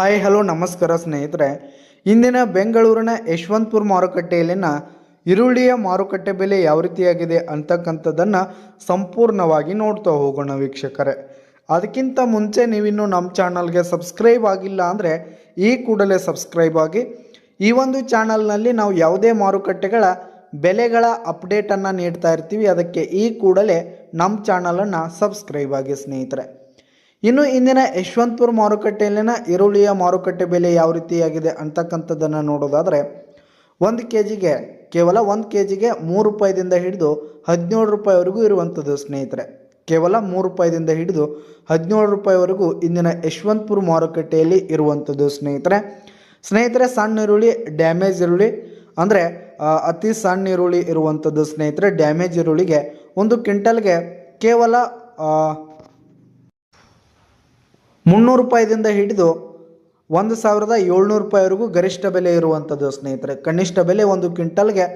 Hi hello ನಮಸ್ಕಾರ ಸ್ನೇಹಿತರೆ. ಇಂದಿನ ಬೆಂಗಳೂರಿನ ಯಶವಂತಪುರ ಮಾರುಕಟ್ಟೆಯಲ್ಲಿನ ಈರುಳ್ಳಿಯ ಮಾರುಕಟ್ಟೆ ಬೆಲೆ ಯಾವ ರೀತಿಯಾಗಿದೆ ಅಂತಕ್ಕಂಥದ್ದನ್ನು ಸಂಪೂರ್ಣವಾಗಿ ನೋಡ್ತಾ ಹೋಗೋಣ ವೀಕ್ಷಕರೇ. ಅದಕ್ಕಿಂತ ಮುಂಚೆ ನೀವಿನ್ನು ನಮ್ಮ ಚಾನಲ್ಗೆ ಸಬ್ಸ್ಕ್ರೈಬ್ ಆಗಿಲ್ಲ ಅಂದರೆ ಈ ಕೂಡಲೇ ಸಬ್ಸ್ಕ್ರೈಬ್ ಆಗಿ. ಈ ಒಂದು ಚಾನಲ್ನಲ್ಲಿ ನಾವು ಯಾವುದೇ ಮಾರುಕಟ್ಟೆಗಳ ಬೆಲೆಗಳ ಅಪ್ಡೇಟನ್ನು ನೀಡ್ತಾ ಇರ್ತೀವಿ. ಅದಕ್ಕೆ ಈ ಕೂಡಲೇ ನಮ್ಮ ಚಾನಲನ್ನು ಸಬ್ಸ್ಕ್ರೈಬ್ ಆಗಿ ಸ್ನೇಹಿತರೆ. ಇನ್ನು ಇಂದಿನ ಯಶವಂತಪುರ ಮಾರುಕಟ್ಟೆಯಲ್ಲಿನ ಈರುಳ್ಳಿಯ ಮಾರುಕಟ್ಟೆ ಬೆಲೆ ಯಾವ ರೀತಿಯಾಗಿದೆ ಅಂತಕ್ಕಂಥದ್ದನ್ನು ನೋಡೋದಾದರೆ, ಒಂದು ಕೆ ಜಿಗೆ ಕೇವಲ ಒಂದು ಕೆ ಜಿಗೆ ಮೂರು ರೂಪಾಯಿದಿಂದ ಹಿಡಿದು ಹದಿನೇಳು ರೂಪಾಯಿವರೆಗೂ ಇರುವಂಥದ್ದು ಸ್ನೇಹಿತರೆ. ಕೇವಲ ಮೂರು ರೂಪಾಯಿದಿಂದ ಹಿಡಿದು ಹದಿನೇಳು ರೂಪಾಯಿವರೆಗೂ ಇಂದಿನ ಯಶವಂತಪುರ ಮಾರುಕಟ್ಟೆಯಲ್ಲಿ ಇರುವಂಥದ್ದು ಸ್ನೇಹಿತರೆ. ಸ್ನೇಹಿತರೆ, ಸಣ್ಣ ಈರುಳ್ಳಿ ಡ್ಯಾಮೇಜ್ ಈರುಳ್ಳಿ, ಅಂದರೆ ಅತಿ ಸಣ್ಣ ಈರುಳ್ಳಿ ಇರುವಂಥದ್ದು ಸ್ನೇಹಿತರೆ ಡ್ಯಾಮೇಜ್ ಈರುಳ್ಳಿಗೆ ಒಂದು ಕ್ವಿಂಟಲ್ಗೆ ಕೇವಲ ಮುನ್ನೂರು ರೂಪಾಯಿದಿಂದ ಹಿಡಿದು ಒಂದು ಸಾವಿರದ ಏಳ್ನೂರು ರೂಪಾಯಿವರೆಗೂ ಗರಿಷ್ಠ ಬೆಲೆ ಇರುವಂಥದ್ದು ಸ್ನೇಹಿತರೆ. ಕನಿಷ್ಠ ಬೆಲೆ ಒಂದು ಕ್ವಿಂಟಲ್ಗೆ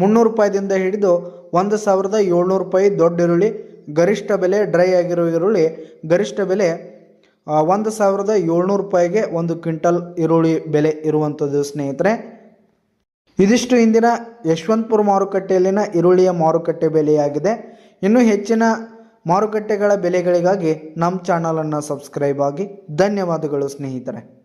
ಮುನ್ನೂರು ರೂಪಾಯಿದಿಂದ ಹಿಡಿದು ಒಂದು ಸಾವಿರದ ಏಳ್ನೂರು ರೂಪಾಯಿ ದೊಡ್ಡ ಈರುಳ್ಳಿ, ಗರಿಷ್ಠ ಬೆಲೆ ಡ್ರೈ ಆಗಿರೋ ಈರುಳ್ಳಿ, ಗರಿಷ್ಠ ಬೆಲೆ ಒಂದು ಸಾವಿರದ ಏಳ್ನೂರು ರೂಪಾಯಿಗೆ ಒಂದು ಕ್ವಿಂಟಲ್ ಈರುಳ್ಳಿ ಬೆಲೆ ಇರುವಂಥದ್ದು ಸ್ನೇಹಿತರೆ. ಇದಿಷ್ಟು ಇಂದಿನ ಯಶವಂತಪುರ ಮಾರುಕಟ್ಟೆಯಲ್ಲಿನ ಈರುಳ್ಳಿಯ ಮಾರುಕಟ್ಟೆ ಬೆಲೆಯಾಗಿದೆ. ಇನ್ನೂ ಹೆಚ್ಚಿನ ಮಾರುಕಟ್ಟೆಗಳ ಬೆಲೆಗಳಿಗಾಗಿ ನಮ್ಮ ಚಾನಲನ್ನು ಸಬ್ಸ್ಕ್ರೈಬ್ ಆಗಿ ಧನ್ಯವಾದಗಳು ಸ್ನೇಹಿತರೆ.